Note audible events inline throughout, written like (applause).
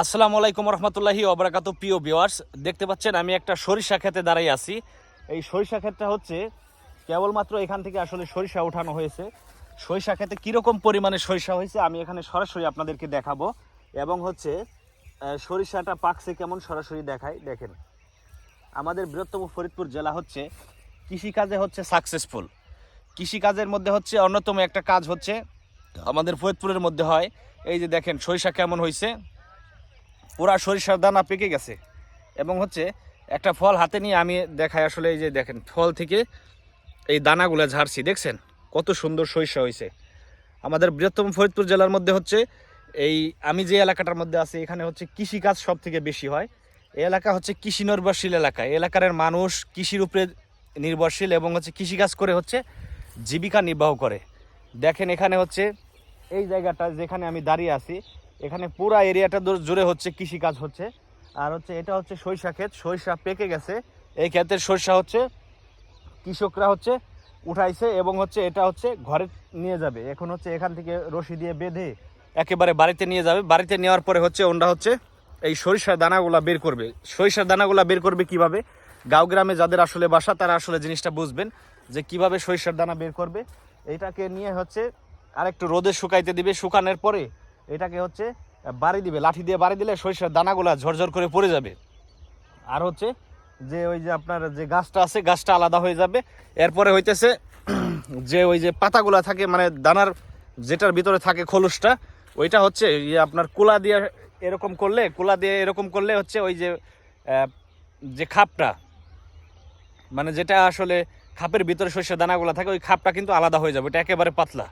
আসসালামু আলাইকুম রহমতুল্লাহি অবরাকাত প্রিয় ভিওয়ার্স দেখতে পাচ্ছেন, আমি একটা সরিষা খেতে দাঁড়াই আছি। এই সরিষা ক্ষেতটা হচ্ছে কেবলমাত্র এখান থেকে আসলে সরিষা ওঠানো হয়েছে। সরিষা খেতে কীরকম পরিমাণে সরিষা হয়েছে, আমি এখানে সরাসরি আপনাদেরকে দেখাবো। এবং হচ্ছে সরিষাটা পাকছে কেমন সরাসরি দেখাই। দেখেন, আমাদের বৃহত্তম ফরিদপুর জেলা হচ্ছে কৃষিকাজে হচ্ছে সাকসেসফুল কৃষিকাজের মধ্যে হচ্ছে অন্যতম একটা কাজ হচ্ছে, আমাদের ফরিদপুরের মধ্যে হয়। এই যে দেখেন, সরিষা কেমন হয়েছে। পুরা সরিষার দানা পেকে গেছে। এবং হচ্ছে একটা ফল হাতে নিয়ে আমি দেখাই আসলে এই যে দেখেন, ফল থেকে এই দানাগুলো ঝাড়ছি, দেখছেন? কত সুন্দর সরিষা হয়েছে। আমাদের বৃহত্তম ফরিদপুর জেলার মধ্যে হচ্ছে এই, আমি যে এলাকাটার মধ্যে আছি, এখানে হচ্ছে কৃষিকাজ সব থেকে বেশি হয়। এই এলাকা হচ্ছে কৃষি নির্ভরশীল এলাকা। এলাকার মানুষ কৃষির উপরে নির্ভরশীল এবং হচ্ছে কৃষিকাজ করে হচ্ছে জীবিকা নির্বাহ করে। দেখেন এখানে হচ্ছে এই জায়গাটা যেখানে আমি দাঁড়িয়ে আছি এখানে পুরা এরিয়াটা জুড়ে হচ্ছে কৃষিকাজ হচ্ছে। আর হচ্ছে এটা হচ্ছে সরিষা ক্ষেত, সরিষা পেকে গেছে। এই ক্ষেতের সরিষা হচ্ছে, কৃষকরা হচ্ছে উঠাইছে এবং হচ্ছে এটা হচ্ছে ঘরে নিয়ে যাবে। এখন হচ্ছে এখান থেকে রশি দিয়ে বেঁধে একেবারে বাড়িতে নিয়ে যাবে। বাড়িতে নেওয়ার পরে হচ্ছে ওনরা হচ্ছে এই সরিষার দানাগুলা বের করবে। সরিষার দানাগুলা বের করবে কীভাবে? গাঁও গ্রামে যাদের আসলে বাসা, তারা আসলে জিনিসটা বুঝবেন যে কীভাবে সরিষার দানা বের করবে। এটাকে নিয়ে হচ্ছে আরেকটু রোদে শুকাইতে দিবে। শুকানোর পরে এটাকে হচ্ছে, বাড়ি দিবে, লাঠি দিয়ে বাড়ি দিলে সরিষার দানাগুলা ঝরঝর করে পড়ে যাবে। আর হচ্ছে, যে ওই যে আপনার যে গাছটা আছে, গাছটা আলাদা হয়ে যাবে। এরপরে হইতেছে, (clears throat) যে ওই যে পাতাগুলা থাকে মানে দানার যেটার ভিতরে থাকে খোলসটা, ওইটা হচ্ছে ইয়ে আপনার কুলা দিয়ে এরকম করলে, কুলা দিয়ে এরকম করলে হচ্ছে ওই যে যে খাপটা মানে যেটা আসলে খাপের ভিতরে শস্যের দানাগুলো থাকে, ওই খাপটা কিন্তু আলাদা হয়ে যাবে এটা একেবারে পাতলা।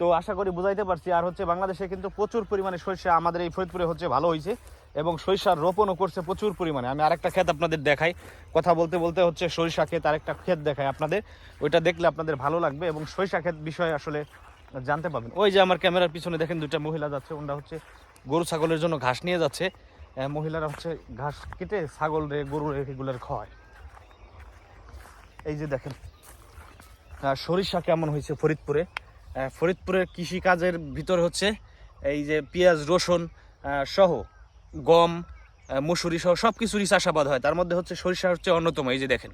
তো আশা করি বুঝাইতে পারছি। আর হচ্ছে বাংলাদেশে কিন্তু প্রচুর পরিমাণে সরিষা আমাদের এই ফরিদপুরে হচ্ছে ভালো হয়েছে এবং সরিষার রোপণও করছে প্রচুর পরিমাণে। আমি আরেকটা ক্ষেত আপনাদের দেখাই। কথা বলতে বলতে হচ্ছে সরিষা ক্ষেত আরেকটা ক্ষেত দেখাই আপনাদের। ওইটা দেখলে আপনাদের ভালো লাগবে এবং সরিষা ক্ষেত বিষয়ে আসলে জানতে পারবেন। ওই যে আমার ক্যামেরার পিছনে দেখেন দুইটা মহিলা যাচ্ছে, ওনারা হচ্ছে গরু ছাগলের জন্য ঘাস নিয়ে যাচ্ছে। মহিলারা হচ্ছে ঘাস কেটে ছাগল রে, গরু এগুলোর খাওয়ায়। এই যে দেখেন সরিষা কেমন হয়েছে ফরিদপুরে? ফরিদপুরের কৃষিকাজের ভিতর হচ্ছে এই যে পেঁয়াজ, রসুন সহ গম মুসুরি সহ সব কিছুরই চাষাবাদ হয়। তার মধ্যে হচ্ছে সরিষা হচ্ছে অন্যতম, এই যে দেখেন।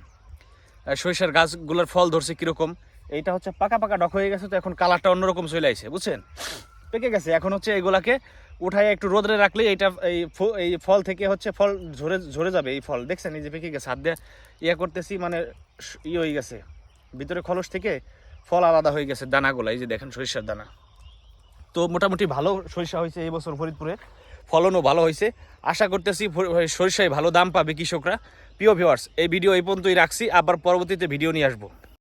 সরিষার গাছগুলোর ফল ধরছে কীরকম। এইটা হচ্ছে পাকা পাকা ডক হয়ে গেছে, তো এখন কালারটা অন্যরকম চলে আসছে বুঝছেন? পেকে গেছে। এখন হচ্ছে এগুলাকে উঠায় একটু রোদরে রাখলে এইটা, এই এই ফল থেকে হচ্ছে ফল ঝরে ঝরে যাবে এই ফল। দেখছেন এই যে পেকে গেছে। হাত দিয়ে ইয়ে করতেছি মানে ইয়ে হয়ে গেছে। ভিতরে খলস থেকে ফল আলাদা হয়ে গেছে দানাগুলো, এই যে দেখেন সরিষার দানা। তো মোটামুটি ভালো সরিষা হয়েছে এই বছর ফরিদপুরে। ফলনও ভালো হয়েছে। আশা করতেছি সরিষায় ভালো দাম পাবে কৃষকরা। প্রিয় ভিওয়ার্স এই ভিডিও এই পর্যন্তই রাখছি। আবার পরবর্তীতে ভিডিও নিয়ে আসব।